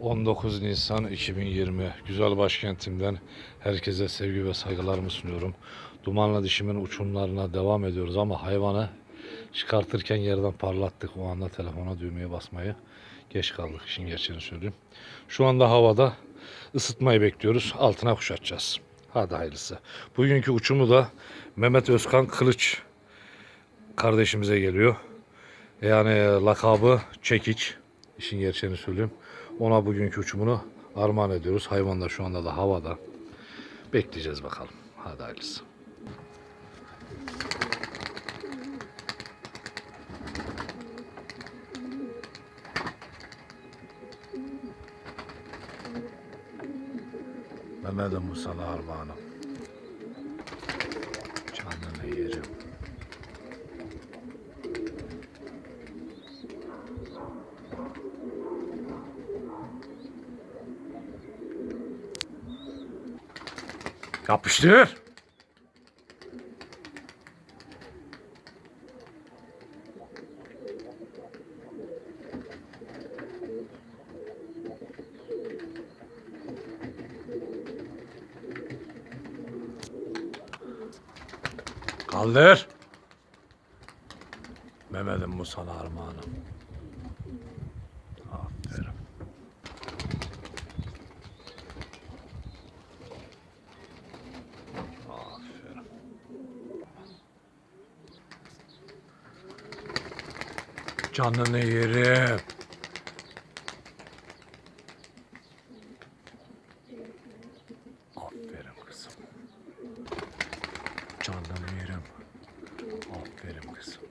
19 Nisan 2020 güzel başkentimden herkese sevgi ve saygılarımı sunuyorum. Dumanlı dişimin uçumlarına devam ediyoruz ama hayvanı çıkartırken yerden parlattık. O anda telefona düğmeye basmayı geç kaldık işin gerçeğini söyleyeyim. Şu anda havada ısıtmayı bekliyoruz. Altına kuşatacağız. Hadi hayırlısı. Bugünkü uçumu da Mehmet Özkan Kılıç kardeşimize geliyor. Yani lakabı Çekiç. İşin gerçeğini söyleyeyim. Ona bugünkü uçumunu armağan ediyoruz. Hayvan da şu anda da havada. Bekleyeceğiz bakalım. Hadi hayırlısı. Mehmet'im bu sana armağanım. Canını yerim. Yapıştır. Kaldır. Mehmet'im bu sana armağanım. Aferin. Aferin. Canını yerim. Aferin kızım. Canını yerim. Aferin kızım.